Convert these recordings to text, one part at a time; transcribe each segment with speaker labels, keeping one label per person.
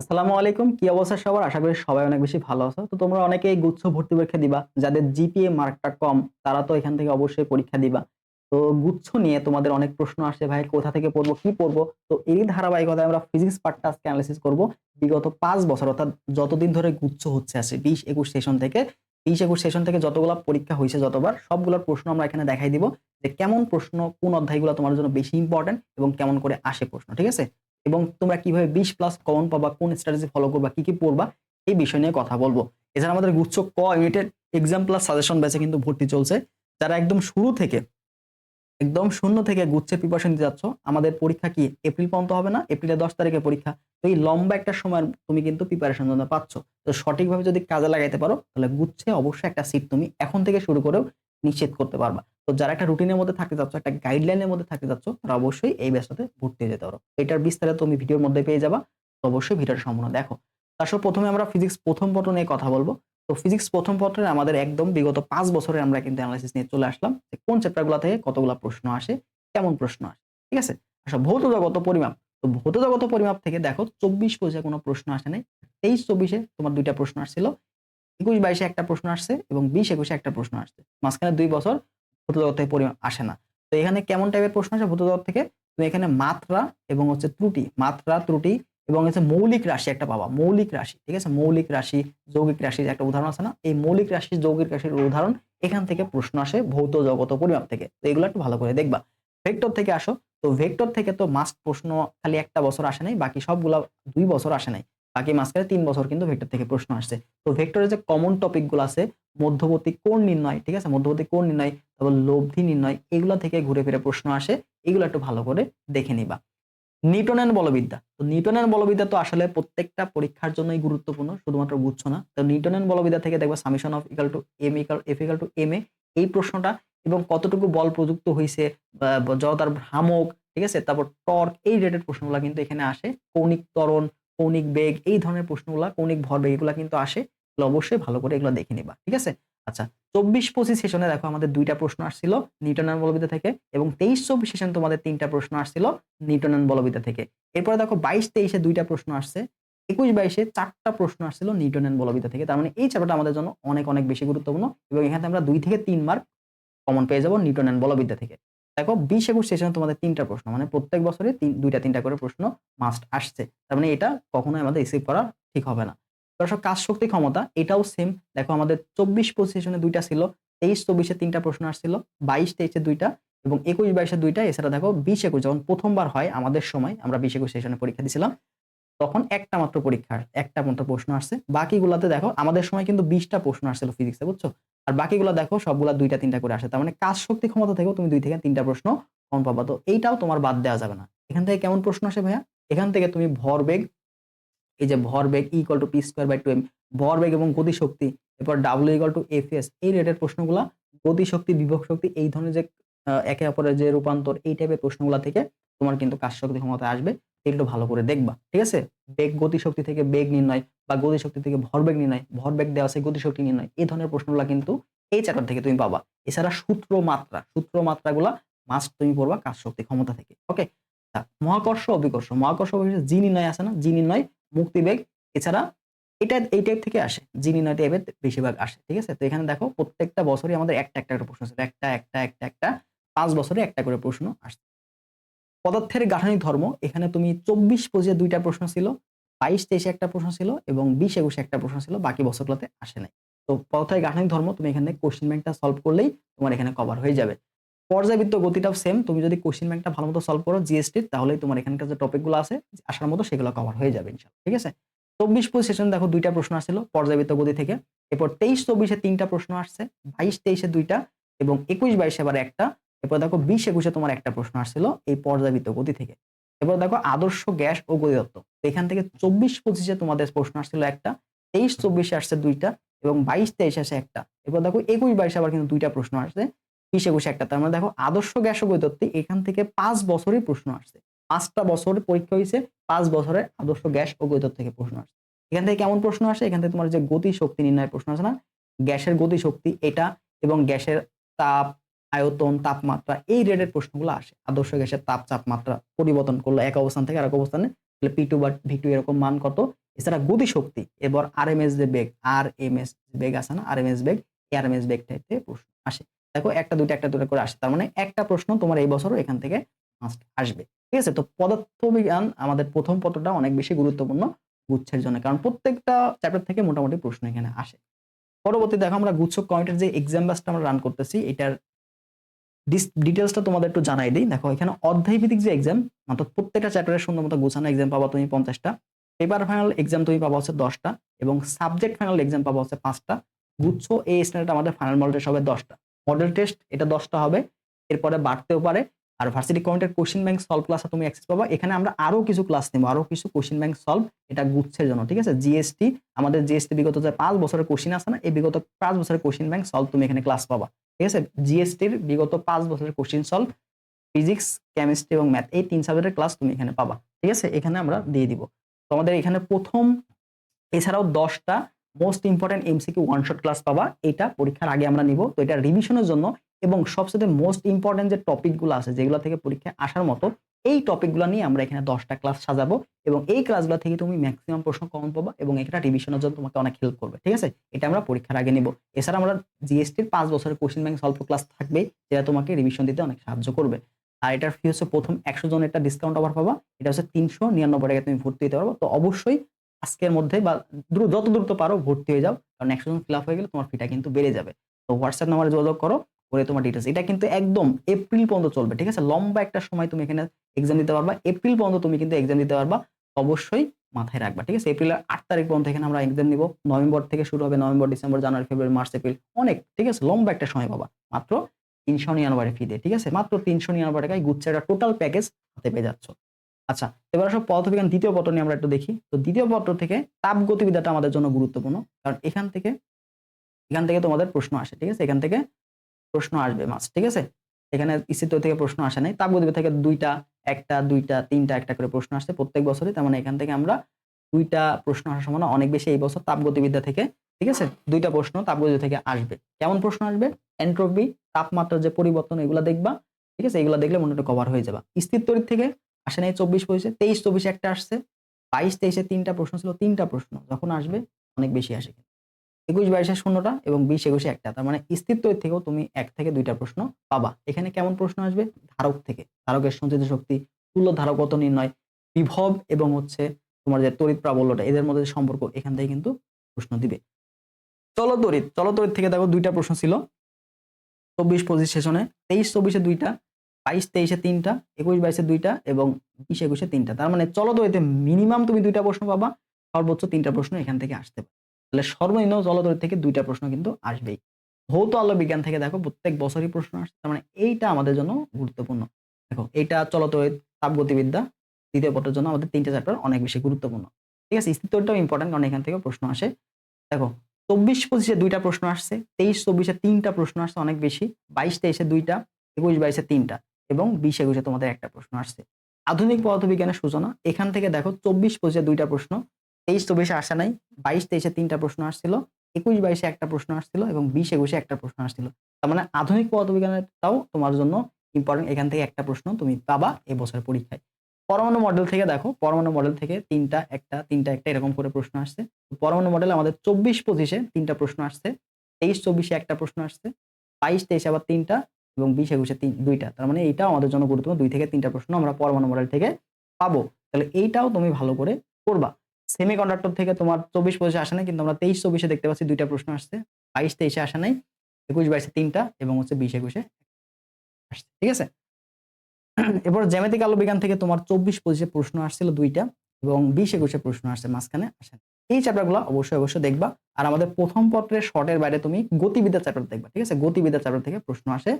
Speaker 1: আসসালামু আলাইকুম। কি অবস্থা সবার? আশা করি সবাই অনেক বেশি ভালো আছো। তো তোমরা অনেকেই গুচ্ছ ভর্তি পরীক্ষা দিবা। যাদের জিপিএ মার্কটা কম, তারা তো এখান থেকে অবশ্যই পরীক্ষা দিবা। তো গুচ্ছ নিয়ে তোমাদের অনেক প্রশ্ন আসছে, ভাই, কোথা থেকে পড়ব, কি পড়ব? তো এই ধারাবাহিকতায় আমরা ফিজিক্স পার্টটা আজকে অ্যানালিসিস করব। বিগত পাঁচ বছর, অর্থাৎ যতদিন ধরে গুচ্ছ হচ্ছে আছে বিশ একুশ সেশন থেকে, বিশ একুশ সেশন থেকে যতগুলা পরীক্ষা হয়েছে যতবার, সবগুলোর প্রশ্ন আমরা এখানে দেখাই দিব যে কেমন প্রশ্ন কোন অধ্যায়গুলো তোমার জন্য বেশি ইম্পর্টেন্ট এবং কেমন করে আসে প্রশ্ন, ঠিক আছে? এবং তোমরা কীভাবে বিশ প্লাস কমন পাবা, কোন স্ট্র্যাটেজি ফলো করবা, কি কি পড়বা, এই বিষয় নিয়ে কথা বলব। এছাড়া আমাদের গুচ্ছ ক ইউনিটের এক্সাম প্লাস সাজেশন ব্যাচে কিন্তু ভর্তি চলছে। যারা একদম শুরু থেকে, একদম শূন্য থেকে গুচ্ছের প্রিপারেশন দিতে যাচ্ছ, আমাদের পরীক্ষা কি এপ্রিল পর্যন্ত হবে না? এপ্রিলের দশ তারিখে পরীক্ষা। তো এই লম্বা একটা সময় তুমি কিন্তু প্রিপারেশন জন্য পাচ্ছ। তো সঠিকভাবে যদি কাজে লাগাইতে পারো, তাহলে গুচ্ছে অবশ্যই একটা সিট তুমি এখন থেকে শুরু করেও নিশ্চিত করতে পারবা। তো যারা একটা রুটিনের মধ্যে থাকতে যাচ্ছ একটা গাইডলাইনের মধ্যে থাকতে যাচ্ছ তারা অবশ্যই এই ব্যাচটাতে ভর্তি যেতে পারো। এটার বিস্তারিত তুমি ভিডিওর মধ্যে পেয়ে যাবা। তো অবশ্যই ভিডিওটা সম্পূর্ণ দেখো। তারপর প্রথমে আমরা ফিজিক্স প্রথম পত্র নিয়ে কথা বলব। তো ফিজিক্স প্রথম পত্রে আমাদের একদম বিগত পাঁচ বছরে আমরা কিন্তু অ্যানালাইসিস নিয়ে চলে আসলাম যে কোন চ্যাপ্টারগুলো থেকে কতগুলো প্রশ্ন আসে, কেমন প্রশ্ন আসে, ঠিক আছে? আচ্ছা ভৌত জগত পরিমাপ। তো ভৌত জগত পরিমাপ থেকে দেখো চব্বিশ পঁচিশে কোনো প্রশ্ন আসে নাই। তেইশ চব্বিশে তোমার দুইটা প্রশ্ন আসছিল। একুশ বাইশে একটা প্রশ্ন আসছে এবং বিশ একুশে একটা প্রশ্ন আসছে। মাঝখানে দুই বছর ভৌত জগৎ থেকে পরিমাপ আসে না। তো এখানে কেমন টাইপের প্রশ্ন আসে ভৌত জগৎ থেকে? তুমি এখানে মাত্রা এবং হচ্ছে ত্রুটি, মাত্রা, ত্রুটি এবং হচ্ছে মৌলিক রাশি একটা পাবা, মৌলিক রাশি, ঠিক আছে? মৌলিক রাশি, যৌগিক রাশির একটা উদাহরণ আছে না? এই মৌলিক রাশি, যৌগিক রাশির উদাহরণ এখান থেকে প্রশ্ন আসে ভৌত জগত পরিমাপ থেকে। তো এগুলো একটু ভালো করে দেখবা। ভেক্টর থেকে আসো। তো ভেক্টর থেকে তো মাস্ট প্রশ্ন খালি একটা বছর আসে নাই, বাকি সবগুলা দুই বছর আসে নাই। বাকি মাঝখানে তিন বছর কিন্তু ভেক্টর থেকে প্রশ্ন আসছে। তো ভেক্টরের যে কমন টপিকগুলো আছে, মধ্যবর্তী কোণ নির্ণয়, ঠিক আছে? মধ্যবর্তী কোণ নির্ণয়, তারপর লব্ধি নির্ণয়, এগুলা থেকে ঘুরে ফিরে প্রশ্ন আসে। এগুলো একটু ভালো করে দেখে নিবা। নিউটনের বলবিদ্যা। তো নিউটনের বলবিদ্যা তো আসলে প্রত্যেকটা পরীক্ষার জন্যই গুরুত্বপূর্ণ, শুধুমাত্র বুঝছ না। তো নিউটনের বলবিদ্যা থেকে দেখবা summation of equal to M equal F equal to M A এই প্রশ্নটা এবং কতটুকু বল প্রযুক্ত হয়েছে জড়তার ভ্রামক, ঠিক আছে? তারপর টর্ক, এই রিলেটেড প্রশ্নগুলো কিন্তু এখানে আসে। কৌণিক ত্বরণ কৌণিক বেগ, এই ধরনের প্রশ্নগুলো, কৌণিক ভরবেগ এগুলো কিন্তু আসে। অবশ্যই ভালো করে এগুলো দেখে নিবা, ঠিক আছে? আচ্ছা চব্বিশ পঁচিশ সেশনে দেখো আমাদের দুইটা প্রশ্ন আসছিল নিউটনের বলবিদ্যা থেকে এবং তেইশ চব্বিশ সেশন তোমাদের তিনটা প্রশ্ন আসছিল নিউটনের বলবিদ্যা থেকে। এরপরে দেখো বাইশ তেইশে দুইটা প্রশ্ন আসছে, একুশ বাইশে চারটা প্রশ্ন আসছিল নিউটনের বলবিদ্যা থেকে। তার মানে এই চ্যাপ্টারটা আমাদের জন্য অনেক অনেক বেশি গুরুত্বপূর্ণ এবং এখানে আমরা দুই থেকে তিন মার্ক কমন পেয়ে যাব নিউটনের বলবিদ্যা থেকে। দেখো বিশ একুশ সেশনে তোমাদের তিনটা প্রশ্ন মানে প্রত্যেক বছরে তিন, দুইটা তিনটা করে প্রশ্ন মাস্ট আসছে। তার মানে এটা কখনোই আমাদের রিসিভ করা ঠিক হবে না। দর্শক কাজ শক্তি ক্ষমতা, এটাও সেম দেখো আমাদের চব্বিশ পঁচিশ সেশনে দুইটা ছিল, তেইশ, চব্বিশে তিনটা প্রশ্ন আসছিল, বাইশ, তেইশে দুইটা এবং একুশ, বাইশে দুইটা। এছাড়া দেখো বিশ একুশ, যখন প্রথমবার হয় আমাদের সময়, আমরা বিশ একুশ সেশনে পরীক্ষা দিছিলাম তখন একটা মাত্র পরীক্ষা একটা মাত্র প্রশ্ন আসছে। বাকিগুলাতে দেখো, আমাদের সময় কিন্তু বিশটা প্রশ্ন আসছিল ফিজিক্সে বুঝছ? আর বাকিগুলো দেখো, সবগুলা দুইটা, তিনটা করে আসে তার মানে কাজ শক্তি ক্ষমতা থেকেও তুমি দুই থেকে তিনটা প্রশ্ন কম পাবা। তো এইটাও তোমার বাদ দেওয়া যাবে না। এখান থেকে কেমন প্রশ্ন আসে ভাইয়া? এখান থেকে তুমি ভরবেগ এই যে ভরবেগ equal to P square by two M ভরবেগ এবং গতিশক্তি এরপর W equal to F S এই রেটের প্রশ্নগুলা গতিশক্তি বিভব শক্তি, এই ধরনের যে একে অপরের যে রূপান্তর, এই টাইপের প্রশ্নগুলা থেকে তোমার কিন্তু কাজ শক্তি ক্ষমতা আসবে। এগুলো ভালো করে দেখবা, ঠিক আছে? বেগ গতিশক্তি থেকে বেগ নির্ণয় বা গতিশক্তি থেকে ভরবেগ নির্ণয়, ভরবেগ দেওয়া আছে গতিশক্তি নির্ণয়, এই ধরনের প্রশ্নগুলো কিন্তু এই চ্যাপ্টার থেকে তুমি পাবা। এছাড়া সূত্র মাত্রা, সূত্র মাত্রাগুলা মাস্ট তুমি পড়বা কাজ শক্তি ক্ষমতা থেকে ওকে মহাকর্ষ অবিকর্ষ মহাকর্ষ অবিকর্ষ জি নির্ণয় আছে না? জি নির্ণয় মুক্তিবেগ এছাড়া এটা, এই টাইপ থেকে আসে, জি নির্ণয় টাইপের বেশিরভাগ আসে, ঠিক আছে? তো এখানে দেখো প্রত্যেকটা বছরই আমাদের একটা একটা করে প্রশ্ন ছিল একটা একটা একটা একটা, পাঁচ বছরে একটা করে প্রশ্ন আসছে। পদার্থের গাঠনিক ধর্ম, এখানে তুমি চব্বিশ পঁচিশে দুইটা প্রশ্ন ছিল, বাইশ তেইশে একটা প্রশ্ন ছিল এবং বিশ একুশে একটা প্রশ্ন ছিল, বাকি বছরগুলোতে আসে নাই। তো পদার্থের গাঠনিক ধর্ম তুমি এখানে কোশ্চেন ব্যাংকটা সলভ করলেই তোমার এখানে কভার হয়ে যাবে। পর্যাবৃত্ত গতিটাও সেম তুমি যদি কোশ্চেন ব্যাংকটা ভালো মতো সলভ করো জিএসটির তাহলেই তোমার এখানকার যে টপিকগুলো আছে, আসার মতো সেগুলো কভার হয়ে যাবে ইনশাল্লাহ, ঠিক আছে? চব্বিশ পঁচিশ সেশন দেখো দুইটা প্রশ্ন আসছিল পর্যাবৃত্ত গতি থেকে। এরপর তেইশ, চব্বিশে তিনটা প্রশ্ন আসছে, বাইশ, তেইশে দুইটা এবং একুশ, বাইশে আবার একটা। এরপর দেখো বিশ একুশে তোমার একটা প্রশ্ন আসছিল এই পর্যাবৃত্ত গতি থেকে। এরপর দেখো আদর্শ গ্যাস ও গতিতত্ত্ব এখান থেকে চব্বিশ পঁচিশে তোমাদের প্রশ্ন আসছিল একটা, তেইশ চব্বিশে আসছে দুইটা এবং বাইশ তেইশে আসে একটা। এরপর দেখো একুশ বাইশে আবার কিন্তু দুইটা প্রশ্ন আসছে, বিশ একুশে একটা। তার মানে দেখো আদর্শ গ্যাস ও গতিতত্ত্ব এখান থেকে পাঁচ বছরই প্রশ্ন আসছে। পাঁচটা বছর পরীক্ষা হয়েছে, পাঁচ বছরের আদর্শ গ্যাস ও গতিতত্ত্ব থেকে প্রশ্ন আসছে। এখান থেকে কেমন প্রশ্ন আসে? এখান থেকে তোমার যে গতি শক্তি নির্ণয়ের প্রশ্ন আছে না? গ্যাসের গতি শক্তি এটা এবং গ্যাসের তাপ আয়তন, তাপমাত্রা, এই রেটের প্রশ্নগুলো আসে। আদর্শ গ্যাসের তাপ তাপমাত্রা পরিবর্তন করল এক অবস্থান থেকে আরেক অবস্থানে পি টু বা ভি টু এরকম মান কত? এছাড়া গতিশক্তি, এবার আর এম এস যে বেগ আর এম এস বেগ আছে না আর এম এস বেগ আর এম এস বেগ টাইপের প্রশ্ন আসে। দেখো, একটা, দুইটা, একটা দুটো করে আসে, তার মানে একটা প্রশ্ন তোমার এই বছরও এখান থেকে আসবে। ঠিক আছে? তো পদার্থবিজ্ঞান আমাদের প্রথম পত্রটা অনেক বেশি গুরুত্বপূর্ণ, গুচ্ছের জন্য, কারণ প্রত্যেকটা চ্যাপ্টার থেকে মোটামুটি প্রশ্ন এখানে আসে। পরবর্তী দেখো, আমরা গুচ্ছ কমিটির যে এক্সাম ব্যাচটা আমরা রান করতেছি, এটার ডিটেলসটা তোমাদের একটু জানাই দিই। দেখো, এখানে অধ্যায়ভিত্তিক যে এক্সাম অর্থাৎ প্রত্যেকটা চ্যাপ্টারের সুন্দর মতো গোছানো এক্সাম পাবা তুমি পঞ্চাশটা। পেপার ফাইনাল এক্সাম তুমি পাবা হচ্ছে দশটা এবং সাবজেক্ট ফাইনাল এক্সাম পাবা হচ্ছে পাঁচটা। গুচ্ছ এই স্ট্যান্ডার্ড আমাদের ফাইনাল মডেল টেস্ট হবে দশটা। মডেল টেস্ট এটা দশটা হবে। এরপরে বাড়তেও পারে। আর ভার্সিটি কমিটির কোশ্চিন ব্যাংক সলভ ক্লাসে তুমি অ্যাক্সেস পাবা। এখানে আমরা আরও কিছু ক্লাস নেব, আরও কিছু কোশ্চিন ব্যাংক সলভ এটা গুচ্ছের জন্য, ঠিক আছে? জিএসটি আমাদের জিএসটি বিগত যে পাঁচ বছরের কোশ্চিন আছে না, এই বিগত পাঁচ বছরের কোশ্চিন ব্যাংক সলভ তুমি এখানে ক্লাস পাবা, ঠিক আছে? জিএসটির বিগত পাঁচ বছরের কোশ্চিন সলভ ফিজিক্স কেমিস্ট্রি এবং ম্যাথ এই তিন সাবজেক্টের ক্লাস তুমি এখানে পাবা, ঠিক আছে? এখানে আমরা দিয়ে দিব। তো আমাদের এখানে প্রথম, এছাড়াও দশটা most important MCQ one shot class পাবা, এটা পরীক্ষার আগে আমরা নিব। তো এটা রিভিশনের জন্য এবং সবচেয়ে মোস্ট ইম্পর্টেন্ট যে টপিকগুলো আছে, যেগুলো থেকে পরীক্ষায় আসার মতো, এই টপিকগুলো নিয়ে আমরা এখানে দশটা ক্লাস সাজাবো এবং এই ক্লাসগুলো থেকে তুমি ম্যাক্সিমাম প্রশ্ন কমন পাবা এবং এটা রিভিশনের জন্য তোমাকে অনেক হেল্প করবে, ঠিক আছে? এটা আমরা পরীক্ষার আগে নিব। এছাড়া আমরা জিএসটির পাঁচ বছরের কোশ্চিন ব্যাংক সলভ ক্লাস থাকবে, যেটা তোমাকে রিভিশন দিতে অনেক সাহায্য করবে। আর এটার ফি হচ্ছে প্রথম একশো জনের একটা ডিসকাউন্ট অফার পাবা, এটা হচ্ছে তিনশো নিরানব্বই টাকা তুমি ভর্তি হতে পারব। তো অবশ্যই আজকের মধ্যে বা দ্রুত, যত দ্রুত পারো ভর্তি হয়ে যাও, কারণ একশো জন ফিল আপ হয়ে গেলে তোমার ফিটা কিন্তু বেড়ে যাবে। তো হোয়াটসঅ্যাপ নাম্বারে যোগাযোগ করো করে তোমার ডিটেলস এটা কিন্তু একদম এপ্রিল পর্যন্ত চলবে, ঠিক আছে? লম্বা একটা সময় তুমি এখানে এক্সাম দিতে পারবা। এপ্রিল পর্যন্ত তুমি কিন্তু এক্সাম দিতে পারবা, অবশ্যই মাথায় রাখবা, ঠিক আছে? এপ্রিলের আট তারিখ পর্যন্ত এখানে আমরা এক্সাম নিব। নভেম্বর থেকে শুরু হবে November December January February March April অনেক, ঠিক আছে? লম্বা একটা সময় পাবা। মাত্র তিনশো নিরানব্বই ফি দিয়ে, ঠিক আছে? মাত্র তিনশো নিরানব্বই টাকায় গুচ্ছের একটা টোটাল প্যাকেজ হাতে পেয়ে যাচ্ছ। আচ্ছা এবার সব পদার্থবিজ্ঞান দ্বিতীয় পত্র নিয়ে আমরা একটু দেখি। তো দ্বিতীয় পত্র থেকে তাপ গতিবিদ্যাটা আমাদের জন্য গুরুত্বপূর্ণ। কারণ এখান থেকে এখান থেকে তোমাদের প্রশ্ন আসে, ঠিক আছে? এখান থেকে প্রশ্ন আসবে মাস ঠিক আছে? এখানে স্থিত থেকে প্রশ্ন আসে নাই। তাপ থেকে দুইটা, একটা, দুইটা, তিনটা, একটা করে প্রশ্ন আসছে প্রত্যেক বছরই। তার মানে এখান থেকে আমরা দুইটা প্রশ্ন আসার সম্ভাবনা অনেক বেশি এই বছর তাপগতিবিদ্যা থেকে, ঠিক আছে? দুইটা প্রশ্ন তাপগতি থেকে আসবে। কেমন প্রশ্ন আসবে? এন্ট্রপি তাপমাত্রার যে পরিবর্তন, এগুলো দেখবা, ঠিক আছে? এগুলো দেখলে মোটামুটি কভার হয়ে যাবে। স্থির তড়িৎ থেকে আসে নাই চব্বিশ পঁচিশে, তেইশ, চব্বিশে একটা আসছে, বাইশ, তেইশে তিনটা প্রশ্ন ছিল, তিনটা প্রশ্ন যখন আসবে, অনেক বেশি আসে একুশ, বাইশে শূন্যটা এবং বিশ, একুশে একটা। তার মানে স্থির থেকেও তুমি এক থেকে দুইটা প্রশ্ন পাবা। এখানে কেমন প্রশ্ন আসবে? ধারক থেকে। ধারকের সঞ্চিত শক্তি, তুল্য ধারকত নির্ণয়, বিভব এবং হচ্ছে তোমার যে তড়িৎ প্রাবল্যটা, এদের মধ্যে সম্পর্ক এখান থেকে কিন্তু প্রশ্ন দিবে। চলতরিৎ চলতরিৎ থেকে দেখো দুইটা প্রশ্ন ছিল। চব্বিশ পঁচিশ সেশনে। তেইশ, চব্বিশে দুইটা, বাইশ, তেইশে তিনটা, একুশ, বাইশে দুইটা এবং বিশ, একুশে তিনটা। তার মানে চলতরিতে মিনিমাম তুমি দুইটা প্রশ্ন পাবা। সর্বোচ্চ তিনটা প্রশ্ন এখান থেকে আসতে পারে। তাহলে সর্বনিম্ন জলতরিৎ থেকে দুইটা প্রশ্ন কিন্তু আসবেই। ভৌত আলো বিজ্ঞান থেকে দেখো প্রত্যেক বছরই প্রশ্ন আসছে, তার মানে এইটা আমাদের জন্য গুরুত্বপূর্ণ। দেখো, এইটা চলতরিৎ তাপগতিবিদ্যা দ্বিতীয় পত্রের জন্য আমাদের তিনটা চ্যাপ্টার অনেক বেশি গুরুত্বপূর্ণ। ঠিক আছে স্থিতটাও ইম্পর্টেন্ট কারণ এখান থেকে প্রশ্ন আসে। দেখো, চব্বিশ পঁচিশে দুইটা প্রশ্ন আসছে, তেইশ চব্বিশে তিনটা প্রশ্ন আসছে অনেক বেশি, বাইশ তেইশে দুইটা, একুশ বাইশে তিনটা এবং বিশ একুশে তোমাদের একটা প্রশ্ন আসছে। আধুনিক পদার্থবিজ্ঞানের সূচনা, এখান থেকে দেখো চব্বিশ পঁচিশে দুইটা প্রশ্ন তেইশ চব্বিশে আসা নাই, বাইশ, তেইশে তিনটা প্রশ্ন আসছিল, একুশ, বাইশে একটা প্রশ্ন আসছিল এবং বিশ, একুশে একটা প্রশ্ন আসছিল। তার মানে আধুনিক পদার্থবিজ্ঞানেরটাও তোমার জন্য ইম্পর্টেন্ট এখান থেকে একটা প্রশ্ন তুমি পাবা এবছর পরীক্ষায়। পরমাণু মডেল থেকে দেখো, পরমাণু মডেল থেকে তিনটা, একটা তিনটা, একটা এরকম করে প্রশ্ন আসছে। পরমাণু মডেল আমাদের চব্বিশ, পঁচিশে তিনটা প্রশ্ন আসছে, তেইশ, চব্বিশে একটা প্রশ্ন আসছে, বাইশ, তেইশে আবার তিনটা এবং বিশ, একুশে তিন, দুইটা। তার মানে এইটাও আমাদের জন্য গুরুত্বপূর্ণ, দুই থেকে তিনটা প্রশ্ন আমরা পরমাণু মডেল থেকে পাবো। তাহলে এইটাও তুমি ভালো করে করবা। সেমি কন্ডাক্টর থেকে তোমার চব্বিশ পঁচিশে আসে নাই, কিন্তু আমরা তেইশ চব্বিশে দেখতে পাচ্ছি দুইটা প্রশ্ন আসছে। বাইশ তেইশে আসে নাই, একুশ বাইশে তিনটা, এবং হচ্ছে বিশ একুশে আসছে, ঠিক আছে? এরপর জ্যামিতিক আলো বিজ্ঞান থেকে তোমার চব্বিশ পঁচিশে প্রশ্ন আসছিল দুইটা, এবং বিশ একুশে প্রশ্ন আসছে, মাঝখানে আসে এই চ্যাপ্টারগুলো অবশ্যই অবশ্যই দেখবা, আর আমাদের প্রথম পত্রের শর্টের বাইরে তুমি গতিবিদ্যা চ্যাপ্টার দেখবা, ঠিক আছে? গতিবিদ্যা চ্যাপ্টার থেকে প্রশ্ন আসে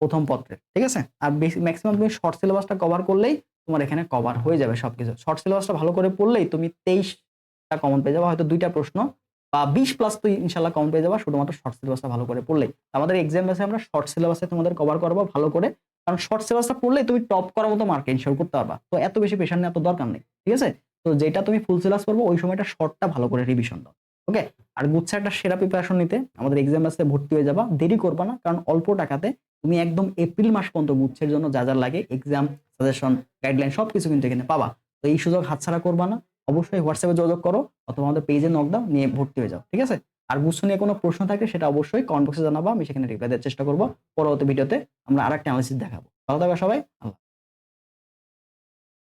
Speaker 1: প্রথম পত্রের, ঠিক আছে? আর ম্যাক্সিমাম তুমি শর্ট সিলেবাসটা কভার করলেই তোমার এখানে কভার হয়ে যাবে সবকিছু। শর্ট সিলেবাসটা ভালো করে পড়লেই তুমি তেইশটা কমন পেয়ে যাবে, হয়তো দুইটা প্রশ্ন বা বিশ প্লাস তুই ইনশাল্লাহ কমন পেয়ে যাবা, শুধুমাত্র শর্ট সিলেবাসটা ভালো করে পড়লেই। আমাদের এক্সাম বেসে আমরা শর্ট সিলেবাসে তোমাদের কভার করব ভালো করে। কারণ শর্ট সিলেবাসটা পড়লেই তুমি টপ করার মতো মার্ক ইনশোর করতে পারবা। তো এত বেশি প্রেশার নেওয়ার তো দরকার নেই, ঠিক আছে? তো যেটা তুমি ফুল সিলেবাস পড়ব, ওই সময়টা শর্টটা ভালো করে রিভিশন দাও। ওকে আর গুচ্ছে একটা সেরা প্রিপারেশন নিতে আমাদের এক্সাম আসতে ভর্তি হয়ে যাবা। দেরি করবা না, কারণ অল্প টাকাতে তুমি একদম এপ্রিল মাস পর্যন্ত গুচ্ছের জন্য যা যা লাগে এক্সাম সাজেশন গাইডলাইন সবকিছু কিন্তু এখানে পাবা। তো এই সুযোগ হাতছাড়া করবা না। অবশ্যই হোয়াটসঅ্যাপে যোগাযোগ করো অথবা আমাদের পেজে নক দাও নিয়ে ভর্তি হয়ে যাও, ঠিক আছে? আর গুচ্ছ নিয়ে কোনো প্রশ্ন থাকে সেটা অবশ্যই কমেন্ট বক্সে জানাব, আমি সেখানে রিপ্লাই দেওয়ার চেষ্টা করব। পরবর্তী ভিডিওতে আমরা আরেকটা অ্যানালিসিস দেখাবো। ভালো থাকবে সবাই, আল্লাহ